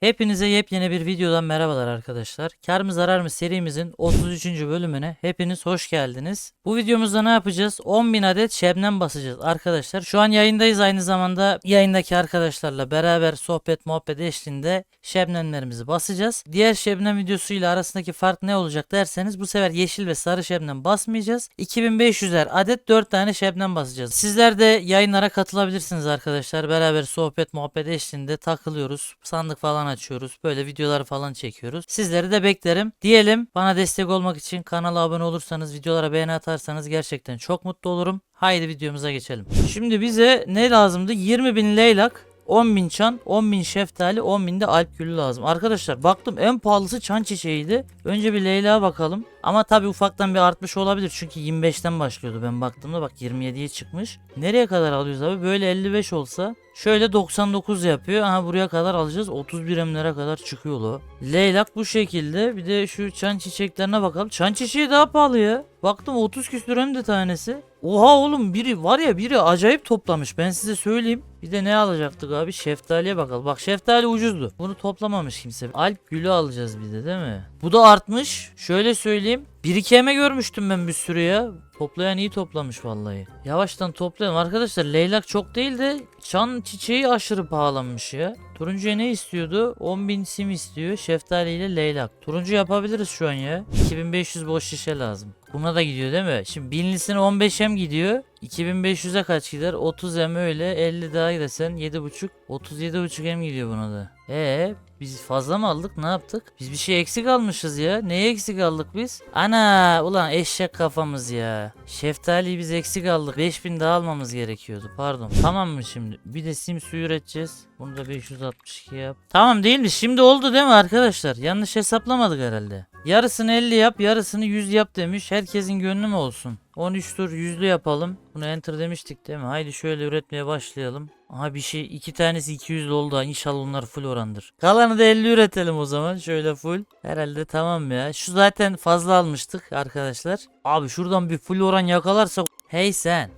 Hepinize yepyeni bir videodan merhabalar arkadaşlar. Kar mı zarar mı serimizin 33. bölümüne hepiniz hoş geldiniz. Bu videomuzda ne yapacağız? 10.000 adet şebnem basacağız arkadaşlar. Şu an yayındayız aynı zamanda yayındaki arkadaşlarla beraber sohbet muhabbet eşliğinde şebnemlerimizi basacağız. Diğer şebnem videosuyla arasındaki fark ne olacak derseniz bu sefer yeşil ve sarı şebnem basmayacağız. 2500'er adet 4 tane şebnem basacağız. Sizler de yayınlara katılabilirsiniz arkadaşlar. Beraber sohbet muhabbet eşliğinde takılıyoruz. Sandık falan açıyoruz. Böyle videolar falan çekiyoruz. Sizleri de beklerim. Diyelim bana destek olmak için kanala abone olursanız videolara beğeni atarsanız gerçekten çok mutlu olurum. Haydi videomuza geçelim. Şimdi bize ne lazımdı? 20.000 leylak 10.000 çan, 10.000 şeftali, 10.000 de alp gülü lazım. Arkadaşlar baktım en pahalısı çan çiçeğiydi. Önce bir leylağa bakalım. Ama tabi ufaktan bir artmış olabilir. Çünkü 25'ten başlıyordu ben baktığımda bak 27'ye çıkmış. Nereye kadar alıyoruz abi? Böyle 55 olsa şöyle 99 yapıyor. Aha buraya kadar alacağız. 31 emlere kadar çıkıyor o. Leylak bu şekilde. Bir de şu çan çiçeklerine bakalım. Çan çiçeği daha pahalı ya. Baktım 30 küsür hem de tanesi. Oha oğlum biri var ya biri acayip toplamış ben size söyleyeyim. Bir de ne alacaktık abi? Şeftaliye bakalım. Bak şeftali ucuzdu. Bunu toplamamış kimse. Alp gülü alacağız bir de değil mi? Bu da artmış. Şöyle söyleyeyim. Bir iki eme görmüştüm ben bir sürü ya. Toplayan iyi toplamış vallahi. Yavaştan toplayalım. Arkadaşlar leylak çok değil de çan çiçeği aşırı pahalanmış ya. Turuncuya ne istiyordu? 10.000 sim istiyor. Şeftali ile leylak. Turuncu yapabiliriz şu an ya. 2500 boş şişe lazım. Buna da gidiyor değil mi? Şimdi binlisine 15M gidiyor. 2500'e kaç gider? 30M öyle. 50 daha desen 7.5. 37.5M gidiyor buna da. Ee biz fazla mı aldık? Ne yaptık? Biz bir şey eksik almışız ya. Neyi eksik aldık biz? Ana ulan eşek kafamız ya. Şeftaliyi biz eksik aldık. 5000 daha almamız gerekiyordu. Pardon. Tamam mı şimdi? Bir de sim suyu üreteceğiz. Bunu da 562 yap. Tamam değil mi? Şimdi oldu değil mi arkadaşlar? Yanlış hesaplamadık herhalde. Yarısını 50 yap, yarısını 100 yap demiş. Herkesin gönlü mü olsun? 13 tur yüzlü yapalım. Bunu enter demiştik değil mi? Haydi şöyle üretmeye başlayalım. Aha bir şey iki tanesi 200 oldu. İnşallah onlar full orandır. Kalanı da 50 üretelim o zaman. Şöyle full. Herhalde tamam ya. Şu zaten fazla almıştık arkadaşlar. Abi şuradan bir full oran yakalarsak. Hey sen.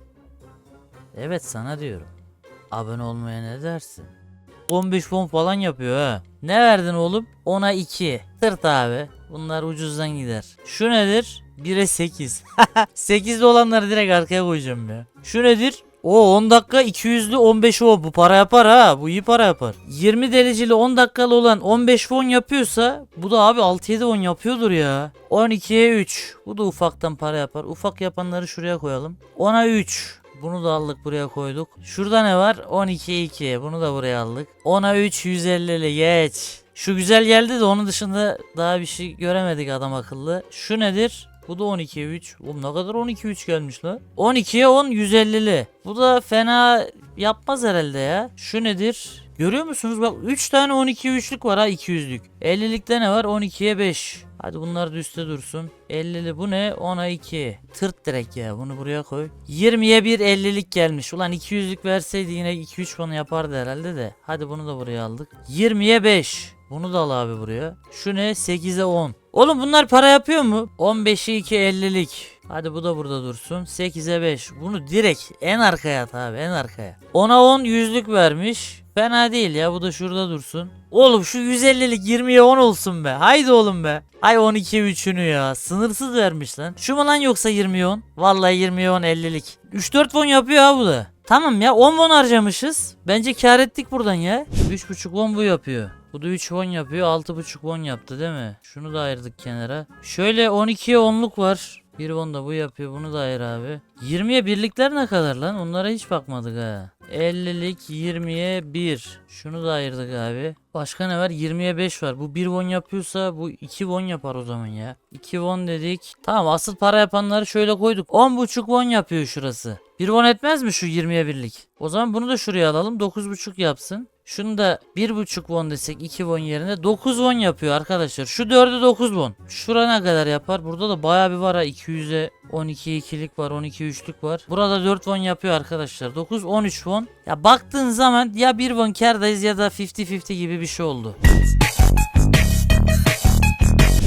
Evet sana diyorum. Abone olmaya ne dersin? 15 fon falan yapıyor ha. Ne verdin oğlum? 10'a 2. Tırt abi. Bunlar ucuzdan gider. Şu nedir? 1'e 8. 8'li olanları direkt arkaya koyacağım ya. Şu nedir? O 10 dakika 200'lü 15 o. Bu para yapar ha. Bu iyi para yapar. 20 dereceli 10 dakikalı olan 15 won yapıyorsa bu da abi 6-7 won yapıyordur ya. 12'ye 3. Bu da ufaktan para yapar. Ufak yapanları şuraya koyalım. 10'a 3. Bunu da aldık buraya koyduk. Şurada ne var? 12'ye 2. Bunu da buraya aldık. 10'a 3 150'li geç. Şu güzel geldi de onun dışında daha bir şey göremedik adam akıllı. Şu nedir? Bu da 12'ye 3. Oğlum ne kadar 12'ye 3 gelmiş lan? 12'ye 10 150'li. Bu da fena yapmaz herhalde ya. Şu nedir? Görüyor musunuz? Bak 3 tane 12'ye 3'lük var ha 200'lük. 50'likte ne var? 12'ye 5. Hadi bunlar da üstte dursun. 50'li bu ne? 10'a 2. Tırt direkt ya bunu buraya koy. 20'ye 1 50'lik gelmiş. Ulan 200'lük verseydi yine 2-3 puan yapardı herhalde de. Hadi bunu da buraya aldık. 20'ye 5. Bunu da al abi buraya. Şu ne? 8'e 10. Oğlum bunlar para yapıyor mu? 15'e 2 50'lik. Hadi bu da burada dursun. 8'e 5. Bunu direkt en arkaya at abi en arkaya. 10'a 10 yüzlük vermiş. Fena değil ya bu da şurada dursun. Oğlum şu 150'lik 20'ye 10 olsun be. Haydi oğlum be. Ay 12'ye 3'ünü ya. Sınırsız vermiş lan. Şu mu lan yoksa 20'ye 10? Vallahi 20'ye 10 50'lik. 3-4 won yapıyor ha bu da. Tamam ya 10 won harcamışız. Bence kar ettik buradan ya. 3.5 won bu yapıyor. Bu da 3 won yapıyor. 6.5 won yaptı değil mi? Şunu da ayırdık kenara. Şöyle 12'ye 10'luk var. 1 won da bu yapıyor. Bunu da ayır abi. 20'ye birlikler ne kadar lan? Onlara hiç bakmadık ha. 50'lik 20'ye 1. Şunu da ayırdık abi. Başka ne var? 20'ye 5 var. Bu 1 won yapıyorsa bu 2 won yapar o zaman ya. 2 won dedik. Tamam asıl para yapanları şöyle koyduk. 10.5 won yapıyor şurası. 1 won etmez mi şu 20'ye birlik? O zaman bunu da şuraya alalım. 9.5 yapsın. Şunu da 1.5 won desek 2 won yerine 9 won yapıyor arkadaşlar. Şu 4'ü 9 won. Şura ne kadar yapar? Burada da baya bir var ha. 200'e 12 ikilik var. 12 üçlük var. Burada 4 won yapıyor arkadaşlar. 9 13 won. Ya baktığın zaman ya 1 won kardayız ya da 50-50 gibi bir şey oldu.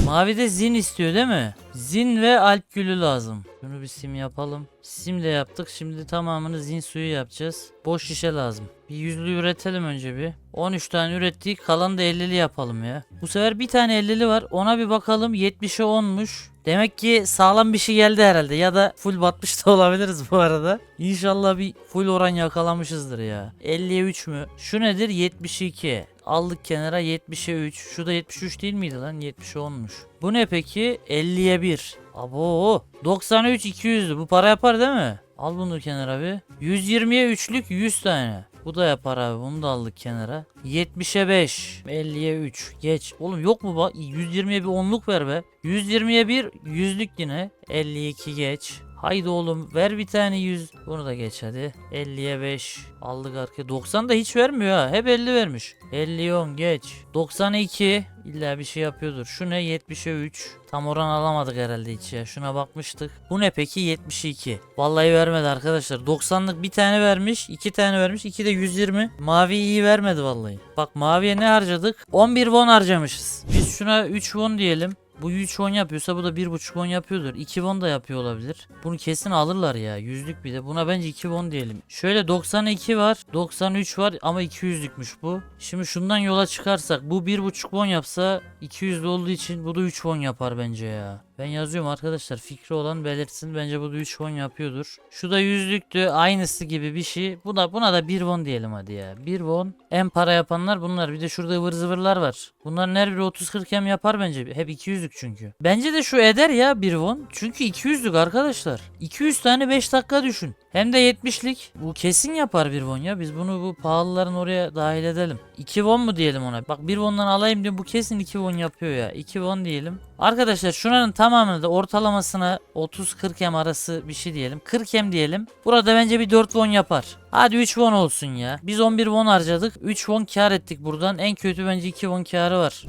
Mavide zin istiyor değil mi? Zin ve alp gülü lazım. Şunu bir sim yapalım. Sim de yaptık. Şimdi tamamını zin suyu yapacağız. Boş şişe lazım. Bir yüzlü üretelim önce bir. 13 tane ürettik. Kalan da 50'li yapalım ya. Bu sefer bir tane 50'li var. Ona bir bakalım. 70'e 10'muş. Demek ki sağlam bir şey geldi herhalde. Ya da full batmış da olabiliriz bu arada. İnşallah bir full oran yakalamışızdır ya. 50'ye 3 mü? Şu nedir? 72. Aldık kenara 70'e 3. Şu da 73 değil miydi lan? 70'e 10'muş. Bu ne peki? 50'ye 1. Abo 93 200'lü. Bu para yapar değil mi? Al bunu kenara bir. 120'ye 3'lük 100 tane. Bu da yapar abi. Bunu da aldık kenara. 70'e 5. 50'ye 3. Geç. Oğlum yok mu bak? 120'ye bir onluk ver be. 120'ye bir yüzlük yine. 52 geç. Haydi oğlum ver bir tane 100. Bunu da geç hadi. 50'ye 5. Aldık arkaya. 90 da hiç vermiyor ha. Hep 50 vermiş. 50'ye 10 geç. 92. İlla bir şey yapıyordur. Şu ne? 70'e 3. Tam oran alamadık herhalde hiç ya. Şuna bakmıştık. Bu ne peki? 72. Vallahi vermedi arkadaşlar. 90'lık bir tane vermiş. 2 tane vermiş. 2 de 120. Mavi iyi vermedi vallahi. Bak maviye ne harcadık? 11 won harcamışız. Biz şuna 3 won diyelim. Bu 3 won yapıyorsa bu da 1.5 won yapıyordur. 2 won da yapıyor olabilir. Bunu kesin alırlar ya. Yüzlük bir de. Buna bence 2 won diyelim. Şöyle 92 var. 93 var ama 200'lükmüş bu. Şimdi şundan yola çıkarsak bu 1.5 won yapsa 200'lü olduğu için bu da 3 won yapar bence ya. Ben yazıyorum arkadaşlar. Fikri olan belirtsin. Bence bu da 3 won yapıyordur. Şu da yüzlüktü. Aynısı gibi bir şey. Bu da buna da 1 won diyelim hadi ya. 1 won. En para yapanlar bunlar. Bir de şurada ıvır zıvırlar var. Bunların her biri 30-40 hem yapar bence. Hep 200'lük çünkü. Bence de şu eder ya 1 won. Çünkü 200'lük arkadaşlar. 200 tane 5 dakika düşün. Hem de 70'lik. Bu kesin yapar 1 won ya. Biz bunu bu pahalıların oraya dahil edelim. 2 won mu diyelim ona? Bak 1 won'dan alayım diyorum. Bu kesin 2 won yapıyor ya. 2 won diyelim. Arkadaşlar şunların tamamını da ortalamasına 30-40 hem arası bir şey diyelim. 40 hem diyelim. Burada bence bir 4 won yapar. Hadi 3 won olsun ya. Biz 11 won harcadık. 3 won kar ettik buradan. En kötü bence 2 won karı var.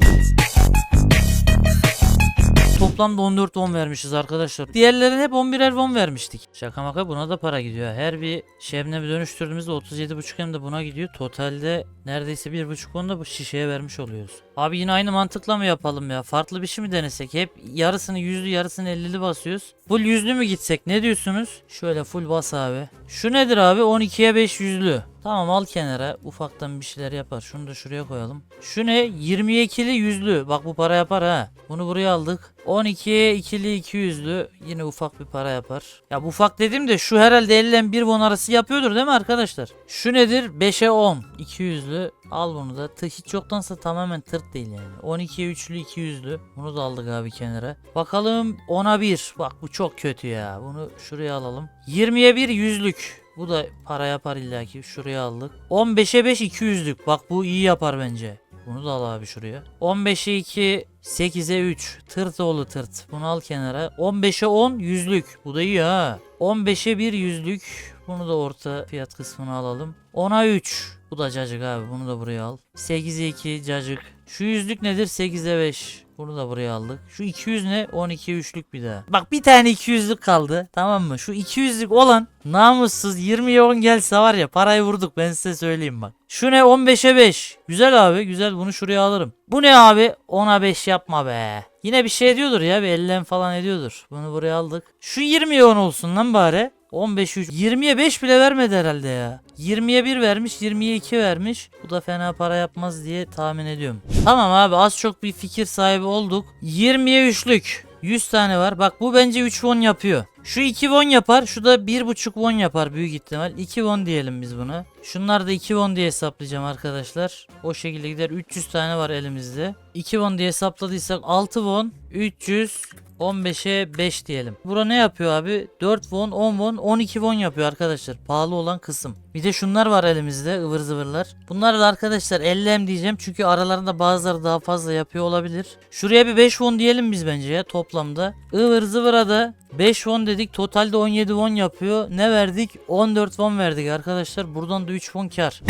Toplamda 14 won vermişiz arkadaşlar. Diğerlerine hep 11'er won vermiştik. Şaka maka buna da para gidiyor. Her bir şebnemi dönüştürdüğümüzde 37.5 hem de buna gidiyor. Totalde neredeyse 1.5 won da bu şişeye vermiş oluyoruz. Abi yine aynı mantıkla mı yapalım ya? Farklı bir şey mi denesek? Hep yarısını yüzlü yarısını 50'li basıyoruz. Full yüzlü mü gitsek? Ne diyorsunuz? Şöyle full bas abi. Şu nedir abi? 12'ye 5 yüzlü. Tamam al kenara. Ufaktan bir şeyler yapar. Şunu da şuraya koyalım. Şu ne? 20'ye 2'li yüzlü. Bak bu para yapar ha. Bunu buraya aldık. 12'ye 2'li 200'lü. Yine ufak bir para yapar. Ya ufak dedim de şu herhalde 50 ile 1 won arası yapıyordur değil mi arkadaşlar? Şu nedir? 5'e 10. 200'lü. Al bunu da. Tı hiç yoktansa tamamen tırt değil yani. 12'ye 3'lü 200'lü. Bunu da aldık abi kenara. Bakalım 10'a 1. Bak bu çok kötü ya. Bunu şuraya alalım. 20'ye 1 yüzlük. Bu da para yapar illaki. Şuraya aldık. 15'e 5 200'lük. Bak bu iyi yapar bence. Bunu da al abi şuraya. 15'e 2 8'e 3. Tırt oğlu tırt. Bunu al kenara. 15'e 10 yüzlük. Bu da iyi ha. 15'e 1 yüzlük. Bunu da orta fiyat kısmına alalım. 10'a 3. Bu da cacık abi. Bunu da buraya al. 8'e 2 cacık. Şu yüzlük nedir? 8'e 5. Bunu da buraya aldık. Şu 200 ne? 12 üçlük bir daha. Bak bir tane 200'lük kaldı. Tamam mı? Şu 200'lük olan namussuz 20'ye 10 gelse var ya parayı vurduk ben size söyleyeyim bak. Şu ne 15'e 5. Güzel abi güzel bunu şuraya alırım. Bu ne abi? 10'a 5 yapma be. Yine bir şey ediyordur ya bir 50 falan ediyordur. Bunu buraya aldık. Şu 20'ye 10 olsun lan bari. 15 3 20'ye 5 bile vermedi herhalde ya. 20'ye 1 vermiş, 20'ye 2 vermiş. Bu da fena para yapmaz diye tahmin ediyorum. Tamam abi az çok bir fikir sahibi olduk. 20'ye 3'lük. 100 tane var. Bak bu bence 3 won yapıyor. Şu 2 won yapar. Şu da 1.5 won yapar büyük ihtimal. 2 won diyelim biz buna. Şunlar da 2 won diye hesaplayacağım arkadaşlar. O şekilde gider. 300 tane var elimizde. 2 won diye hesapladıysak 6 won 300 15'e 5 diyelim. Bura ne yapıyor abi? 4 won, 10 won, 12 won yapıyor arkadaşlar. Pahalı olan kısım. Bir de şunlar var elimizde ıvır zıvırlar. Bunlar da arkadaşlar 50 m diyeceğim çünkü aralarında bazıları daha fazla yapıyor olabilir. Şuraya bir 5 won diyelim biz bence ya toplamda. Ivır zıvıra da 5 won dedik. Totalde 17 won yapıyor. Ne verdik? 14 won verdik arkadaşlar. Buradan da 3 won kar.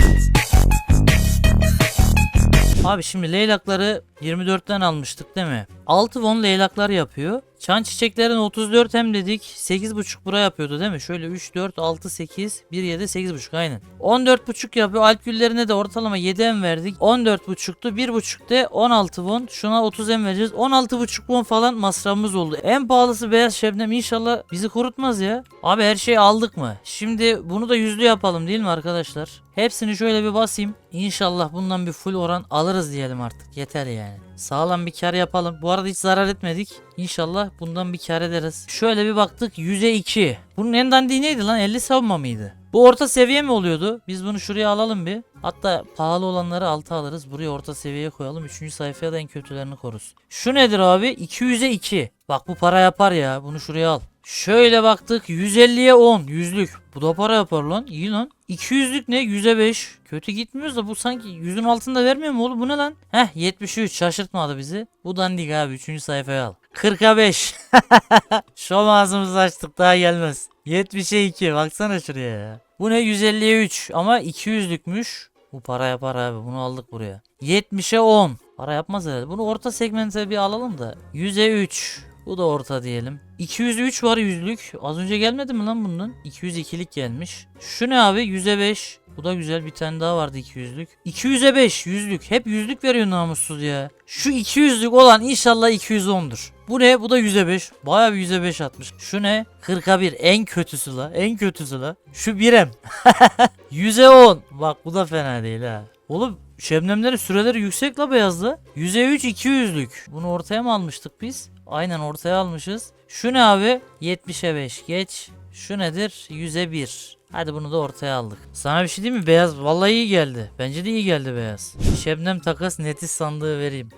Abi şimdi leylakları 24'ten almıştık değil mi? 6 won leylaklar yapıyor. Çan çiçeklerin 34 hem dedik 8.5 bura yapıyordu değil mi? Şöyle 3, 4, 6, 8, 1, 7, 8.5 aynen. 14.5 yapıyor. Alp güllerine de ortalama 7 em verdik. 14.5'tu. 1.5 de 16 won. Şuna 30 em vereceğiz. 16.5 won falan masrafımız oldu. En pahalısı beyaz şebnem inşallah bizi kurutmaz ya. Abi her şeyi aldık mı? Şimdi bunu da yüzlü yapalım değil mi arkadaşlar? Hepsini şöyle bir basayım. İnşallah bundan bir full oran alırız diyelim artık. Yeter yani. Sağlam bir kar yapalım. Bu arada hiç zarar etmedik. İnşallah bundan bir kar ederiz. Şöyle bir baktık 100'e 2. Bunun en dandiği neydi lan? 50 savunma mıydı? Bu orta seviye mi oluyordu? Biz bunu şuraya alalım bir. Hatta pahalı olanları alta alırız. Buraya orta seviyeye koyalım. Üçüncü sayfaya da en kötülerini koruz. Şu nedir abi? 200'e 2. Bak bu para yapar ya. Bunu şuraya al. Şöyle baktık 150'ye 10 yüzlük. Bu da para yapar lan. İyi lan. 200'lük ne? 100'e 5. Kötü gitmiyoruz da bu sanki 100'ün altında vermiyor mu oğlum? Bu ne lan? Heh 73 şaşırtmadı bizi. Bu dandik abi 3. sayfaya al. 40'a 5. Şom ağzımızı açtık daha gelmez. 70'e 2 baksana şuraya ya. Bu ne 150'ye 3 ama 200'lükmüş. Bu para yapar abi bunu aldık buraya. 70'e 10. Para yapmaz herhalde. Bunu orta segmente bir alalım da. 100'e 3. Bu da orta diyelim. 203 var yüzlük. Az önce gelmedi mi lan bundan? 202'lik gelmiş. Şu ne abi? 100'e 5. Bu da güzel bir tane daha vardı 200'lük. 200'e 5 yüzlük. Hep yüzlük veriyor namussuz ya. Şu 200'lük olan inşallah 210'dur. Bu ne? Bu da 100'e 5. Baya bir 100'e 5 atmış. Şu ne? 40'a 1. En kötüsü la. En kötüsü la. Şu 1'em. 100'e 10. Bak bu da fena değil ha. Oğlum Şebnemlerin süreleri yüksek la beyazda. 100'e 3 200'lük. Bunu ortaya mı almıştık biz? Aynen ortaya almışız. Şu ne abi? 70'e 5 geç. Şu nedir? 100'e 1. Hadi bunu da ortaya aldık. Sana bir şey diyeyim mi? Beyaz vallahi iyi geldi. Bence de iyi geldi beyaz. Şebnem takas netis sandığı vereyim.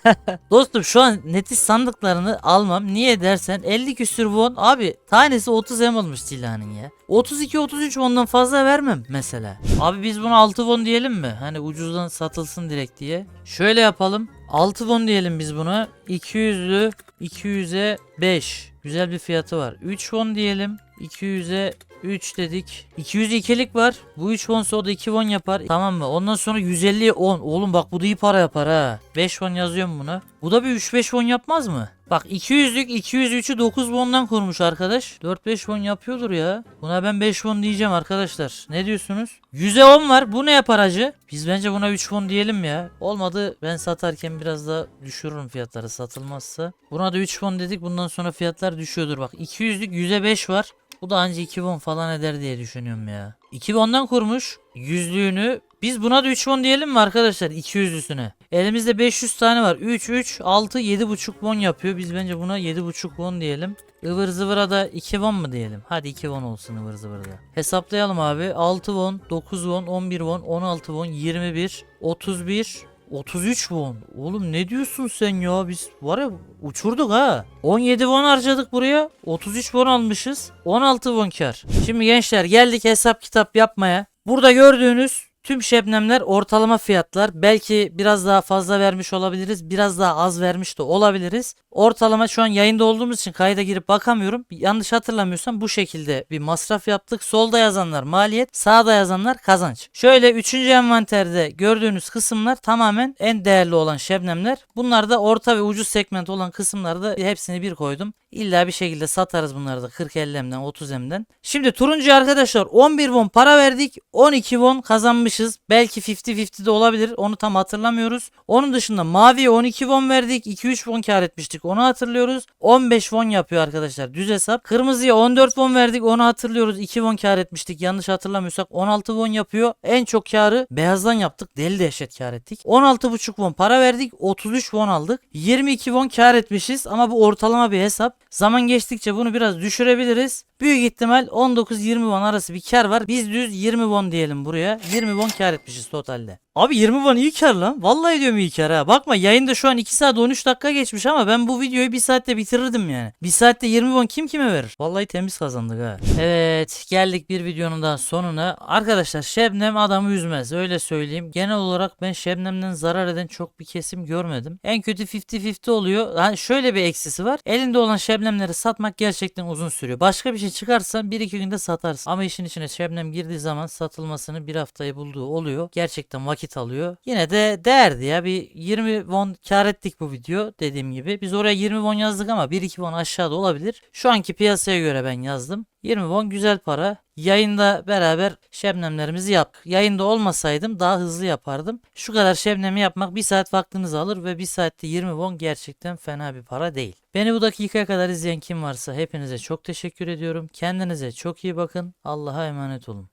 Dostum şu an netis sandıklarını almam. Niye dersen 50 küsür won. Abi tanesi 30 em olmuş silahının ya. 32-33 won'dan fazla vermem mesela. Abi biz bunu 6 won diyelim mi? Hani ucuzdan satılsın direkt diye. Şöyle yapalım. 6 won diyelim biz buna. 200'lü 200'e 5. Güzel bir fiyatı var. 3 won diyelim. 200'e 3 dedik. 202'lik var. Bu 3 won o da 2 won yapar. Tamam mı? Ondan sonra 150'ye 10. Oğlum bak bu da iyi para yapar ha. 5 won yazıyorum buna. Bu da bir 3-5 won yapmaz mı? Bak 200'lük 203'ü 9 won'dan kurmuş arkadaş. 4-5 won yapıyordur ya. Buna ben 5 won diyeceğim arkadaşlar. Ne diyorsunuz? 100'e 10 var. Bu ne yapar hacı? Biz bence buna 3 won diyelim ya. Olmadı ben satarken biraz da düşürürüm fiyatları satılmazsa. Buna da 3 won dedik. Bundan sonra fiyatlar düşüyordur. Bak 200'lük 100'e 5 var. Bu da anca 2 won falan eder diye düşünüyorum ya. 2 won'dan kurmuş. Yüzlüğünü. Biz buna da 3 won diyelim mi arkadaşlar? 200'lüsüne. Elimizde 500 tane var. 3, 3, 6, 7,5 won yapıyor. Biz bence buna 7,5 won diyelim. Ivır zıvıra da 2 won mu diyelim? Hadi 2 won olsun ıvır zıvırda. Hesaplayalım abi. 6 won, 9 won, 11 won, 16 won, 21, 31, 33 won. Oğlum ne diyorsun sen ya? Biz var ya uçurduk ha. 17 won harcadık buraya. 33 won almışız. 16 won kar. Şimdi gençler geldik hesap kitap yapmaya. Burada gördüğünüz Tüm şebnemler ortalama fiyatlar. Belki biraz daha fazla vermiş olabiliriz. Biraz daha az vermiş de olabiliriz. Ortalama şu an yayında olduğumuz için kayda girip bakamıyorum. Yanlış hatırlamıyorsam bu şekilde bir masraf yaptık. Solda yazanlar maliyet, sağda yazanlar kazanç. Şöyle 3. envanterde gördüğünüz kısımlar tamamen en değerli olan şebnemler. Bunlar da orta ve ucuz segment olan kısımlarda hepsini bir koydum. İlla bir şekilde satarız bunları da 40 50'den 30 emden. Şimdi turuncu arkadaşlar 11 won para verdik. 12 won kazanmışız. Belki 50-50 de olabilir. Onu tam hatırlamıyoruz. Onun dışında maviye 12 won verdik. 2-3 won kar etmiştik. Onu hatırlıyoruz. 15 won yapıyor arkadaşlar. Düz hesap. Kırmızıya 14 won verdik. Onu hatırlıyoruz. 2 won kar etmiştik. Yanlış hatırlamıyorsak 16 won yapıyor. En çok karı beyazdan yaptık. Deli dehşet kar ettik. 16,5 won para verdik. 33 won aldık. 22 won kar etmişiz ama bu ortalama bir hesap. Zaman geçtikçe bunu biraz düşürebiliriz. Büyük ihtimal 19-20 won arası bir kar var. Biz düz 20 won diyelim buraya. 20 won kar etmişiz totalde. Abi 20 won iyi kar lan. Vallahi diyorum iyi kar ha. Bakma yayında şu an 2 saat 13 dakika geçmiş ama ben bu videoyu 1 saatte bitirirdim yani. 1 saatte 20 won kim kime verir? Vallahi temiz kazandık ha. Evet geldik bir videonun daha sonuna. Arkadaşlar Şebnem adamı üzmez öyle söyleyeyim. Genel olarak ben Şebnem'den zarar eden çok bir kesim görmedim. En kötü 50-50 oluyor. Yani şöyle bir eksisi var. Elinde olan Şebnemleri satmak gerçekten uzun sürüyor. Başka bir şey çıkarsan 1-2 günde satarsın. Ama işin içine Şebnem girdiği zaman satılmasını bir haftayı bulduğu oluyor. Gerçekten vakit vakit alıyor. Yine de değerdi ya. Bir 20 won kar ettik bu video dediğim gibi. Biz oraya 20 won yazdık ama 1-2 won aşağıda olabilir. Şu anki piyasaya göre ben yazdım. 20 won güzel para. Yayında beraber şebnemlerimizi yaptık. Yayında olmasaydım daha hızlı yapardım. Şu kadar şebnemi yapmak 1 saat vaktinizi alır ve 1 saatte 20 won gerçekten fena bir para değil. Beni bu dakikaya kadar izleyen kim varsa hepinize çok teşekkür ediyorum. Kendinize çok iyi bakın. Allah'a emanet olun.